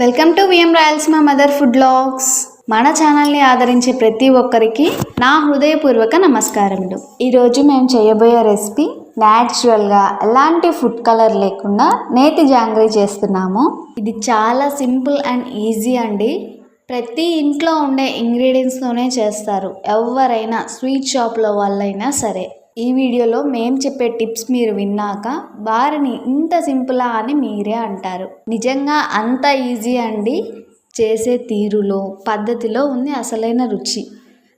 Welcome to VM Rayalaseema mother food blogs మన ఛానల్ని ఆదరించే ప్రతి ఒక్కరికి నా హృదయపూర్వక నమస్కారములు. ఈరోజు మేము చేయబోయే రెసిపీ న్యాచురల్గా ఎలాంటి ఫుడ్ కలర్ లేకుండా నేతి జాంగ్రీ చేస్తున్నాము. ఇది చాలా సింపుల్ అండ్ ఈజీ అండి. ప్రతి ఇంట్లో ఉండే ఇంగ్రీడియంట్స్తోనే చేస్తారు. ఎవరైనా స్వీట్ షాప్లో వాళ్ళైనా సరే. ఈ వీడియోలో మేం చెప్పే టిప్స్ మీరు విన్నాక వారిని ఇంత సింపులా అని మీరే అంటారు. నిజంగా అంత ఈజీ అండి చేసే తీరులో పద్ధతిలో ఉంది అసలైన రుచి.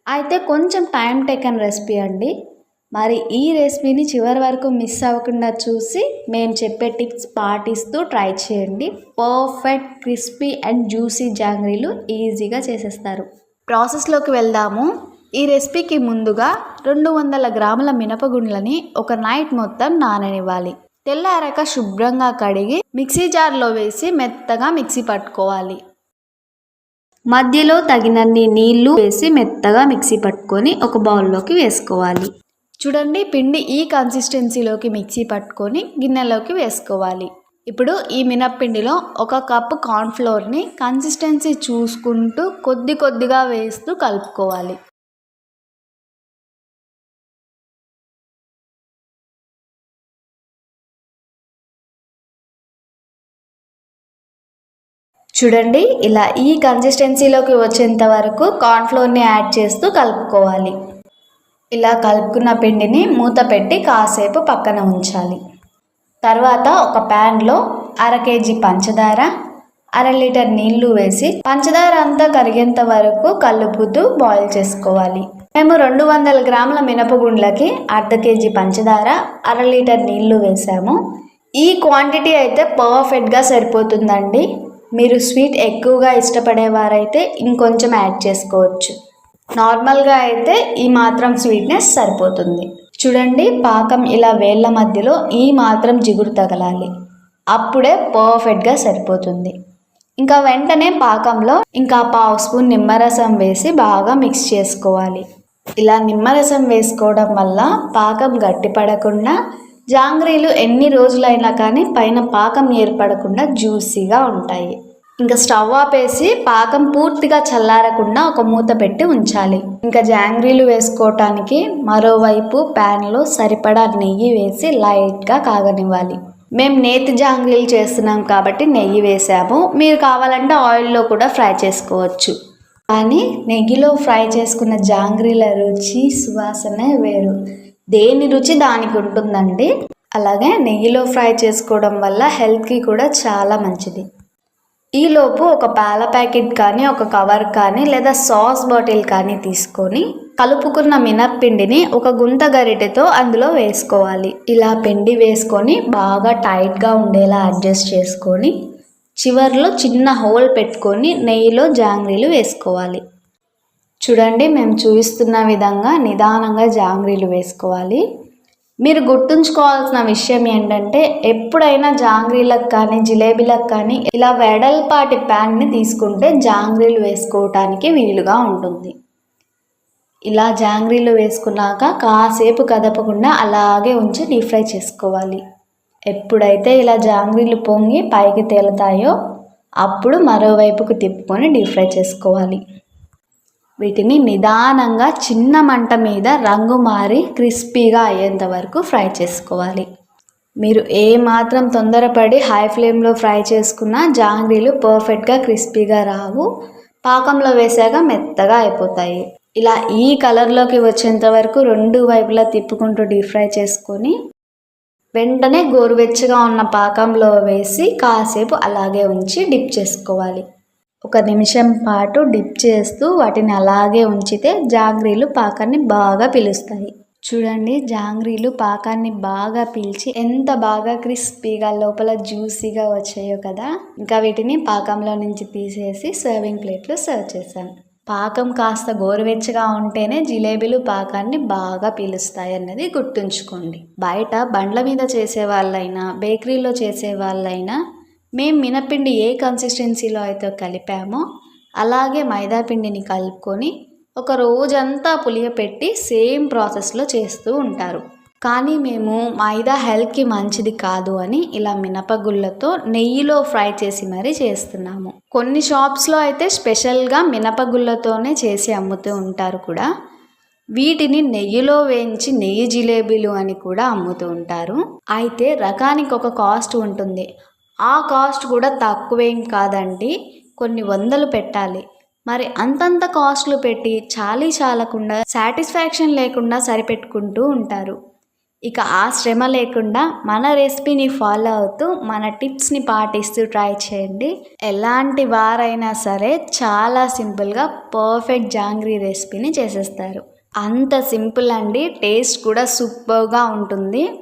అయితే కొంచెం టైం టేకన్ రెసిపీ అండి. మరి ఈ రెసిపీని చివరి వరకు మిస్ అవ్వకుండా చూసి మేము చెప్పే టిప్స్ పాటిస్తూ ట్రై చేయండి. పర్ఫెక్ట్ క్రిస్పీ అండ్ జ్యూసీ జాంగ్రీలు ఈజీగా చేసేస్తారు. ప్రాసెస్లోకి వెళ్దాము. ఈ రెసిపీకి ముందుగా రెండు వందల గ్రాముల మినపగుండ్లని ఒక నైట్ మొత్తం నాననివ్వాలి. తెల్లారాక శుభ్రంగా కడిగి మిక్సీ జార్లో వేసి మెత్తగా మిక్సీ పట్టుకోవాలి. మధ్యలో తగినన్ని నీళ్ళు వేసి మెత్తగా మిక్సీ పట్టుకొని ఒక బౌల్లోకి వేసుకోవాలి. చూడండి పిండి ఈ కన్సిస్టెన్సీలోకి మిక్సీ పట్టుకొని గిన్నెలోకి వేసుకోవాలి. ఇప్పుడు ఈ మినప్పిండిలో ఒక కప్పు కార్న్ఫ్లోర్ని కన్సిస్టెన్సీ చూసుకుంటూ కొద్ది కొద్దిగా వేస్తూ కలుపుకోవాలి. చూడండి ఇలా ఈ కన్సిస్టెన్సీలోకి వచ్చేంత వరకు కార్న్ఫ్లోర్ని యాడ్ చేస్తూ కలుపుకోవాలి. ఇలా కలుపుకున్న పిండిని మూత పెట్టి కాసేపు పక్కన ఉంచాలి. తర్వాత ఒక ప్యాన్లో అర కేజీ పంచదార అర లీటర్ నీళ్ళు వేసి పంచదార అంతా కరిగేంత వరకు కలుపుతూ బాయిల్ చేసుకోవాలి. మేము రెండు వందల గ్రాముల మినపగుండ్లకి అర్ధ కేజీ పంచదార అర లీటర్ నీళ్ళు వేసాము. ఈ క్వాంటిటీ అయితే పర్ఫెక్ట్గా సరిపోతుందండి. మీరు స్వీట్ ఎక్కువగా ఇష్టపడేవారైతే ఇంకొంచెం యాడ్ చేసుకోవచ్చు. నార్మల్గా అయితే ఈ మాత్రం స్వీట్నెస్ సరిపోతుంది. చూడండి పాకం ఇలా వేళ్ళ మధ్యలో ఈ మాత్రం జిగురు తగలాలి. అప్పుడే పర్ఫెక్ట్గా సరిపోతుంది. ఇంకా వెంటనే పాకంలో ఇంకా పావు స్పూన్ నిమ్మరసం వేసి బాగా మిక్స్ చేసుకోవాలి. ఇలా నిమ్మరసం వేసుకోవడం వల్ల పాకం గట్టిపడకుండా జాంగ్రీలు ఎన్ని రోజులైనా కానీ పైన పాకం ఏర్పడకుండా జ్యూసీగా ఉంటాయి. ఇంకా స్టవ్ ఆపేసి పాకం పూర్తిగా చల్లారకుండా ఒక మూత పెట్టి ఉంచాలి. ఇంకా జాంగ్రీలు వేసుకోవటానికి మరోవైపు ప్యాన్లో సరిపడా నెయ్యి వేసి లైట్గా కాగనివ్వాలి. మేము నేతి జాంగ్రీలు చేస్తున్నాం కాబట్టి నెయ్యి వేసాము. మీరు కావాలంటే ఆయిల్లో కూడా ఫ్రై చేసుకోవచ్చు. కానీ నెయ్యిలో ఫ్రై చేసుకున్న జాంగ్రీల రుచి సువాసనే వేరు. దేని రుచి దానికి ఉంటుందండి? అలాగే నెయ్యిలో ఫ్రై చేసుకోవడం వల్ల హెల్త్కి కూడా చాలా మంచిది. ఈలోపు ఒక పాల ప్యాకెట్ కానీ ఒక కవర్ కానీ లేదా సాస్ బాటిల్ కానీ తీసుకొని కలుపుకున్న మినప్పిండిని ఒక గుంత గరిటెతో అందులో వేసుకోవాలి. ఇలా పిండి వేసుకొని బాగా టైట్గా ఉండేలా అడ్జస్ట్ చేసుకొని చివర్లో చిన్న హోల్ పెట్టుకొని నెయ్యిలో జాంగ్రీలు వేసుకోవాలి. చూడండి మేము చూపిస్తున్న విధంగా నిదానంగా జాంగ్రీలు వేసుకోవాలి. మీరు గుర్తుంచుకోవాల్సిన విషయం ఏంటంటే ఎప్పుడైనా జాంగ్రీలకు కానీ జిలేబీలకు కానీ ఇలా వెడల్పాటి ప్యాన్ని తీసుకుంటే జాంగ్రీలు వేసుకోవటానికి వీలుగా ఉంటుంది. ఇలా జాంగ్రీలు వేసుకున్నాక కాసేపు కదపకుండా అలాగే ఉంచి డీప్ ఫ్రై చేసుకోవాలి. ఎప్పుడైతే ఇలా జాంగ్రీలు పొంగి పైకి తేలుతాయో అప్పుడు మరోవైపుకు తిప్పుకొని డీప్ ఫ్రై చేసుకోవాలి. వీటిని నిదానంగా చిన్న మంట మీద రంగు మారి క్రిస్పీగా అయ్యేంత వరకు ఫ్రై చేసుకోవాలి. మీరు ఏ మాత్రం తొందరపడి హై ఫ్లేమ్లో ఫ్రై చేసుకున్న జాంగ్రీలు పర్ఫెక్ట్గా క్రిస్పీగా రావు. పాకంలో వేసాక మెత్తగా అయిపోతాయి. ఇలా ఈ కలర్లోకి వచ్చేంత వరకు రెండు వైపులా తిప్పుకుంటూ డీప్ ఫ్రై చేసుకొని వెంటనే గోరువెచ్చగా ఉన్న పాకంలో వేసి కాసేపు అలాగే ఉంచి డిప్ చేసుకోవాలి. ఒక నిమిషం పాటు డిప్ చేస్తూ వాటిని అలాగే ఉంచితే జాంగ్రీలు పాకాన్ని బాగా పిలుస్తాయి. చూడండి జాంగ్రీలు పాకాన్ని బాగా పీల్చి ఎంత బాగా క్రిస్పీగా లోపల జ్యూసీగా వచ్చాయో కదా. ఇంకా వీటిని పాకంలో నుంచి తీసేసి సర్వింగ్ ప్లేట్లో సర్వ్ చేశాను పాకం కాస్త గోరువెచ్చగా ఉంటేనే జిలేబీలు పాకాన్ని బాగా పీలుస్తాయి అన్నది గుర్తుంచుకోండి. బయట బండ్ల మీద చేసే వాళ్ళైనా బేకరీలో చేసే వాళ్ళైనా మేము మినపిండి ఏ కన్సిస్టెన్సీలో అయితే కలిపామో అలాగే మైదాపిండిని కలుపుకొని ఒక రోజంతా పులియపెట్టి సేమ్ ప్రాసెస్లో చేస్తూ ఉంటారు. కానీ మేము మైదా హెల్త్కి మంచిది కాదు అని ఇలా మినపగుళ్ళతో నెయ్యిలో ఫ్రై చేసి మరీ చేస్తున్నాము. కొన్ని షాప్స్లో అయితే స్పెషల్గా మినపగుళ్ళతోనే చేసి అమ్ముతూ ఉంటారు కూడా. వీటిని నెయ్యిలో వేయించి నెయ్యి జిలేబీలు అని కూడా అమ్ముతూ ఉంటారు. అయితే రకానికి ఒక కాస్ట్ ఉంటుంది. ఆ కాస్ట్ కూడా తక్కువేం కాదండి. కొన్ని వందలు పెట్టాలి. మరి అంతంత కాస్ట్లు పెట్టి చాలీ చాలకుండా సాటిస్ఫాక్షన్ లేకుండా సరిపెట్టుకుంటూ ఉంటారు. ఇక ఆ శ్రమ లేకుండా మన రెసిపీని ఫాలో అవుతూ మన టిప్స్ని పాటిస్తూ ట్రై చేయండి. ఎలాంటి వారైనా సరే చాలా సింపుల్గా పర్ఫెక్ట్ జాంగ్రీ రెసిపీని చేసేస్తారు. అంత సింపుల్ అండి. టేస్ట్ కూడా సూపర్గా ఉంటుంది.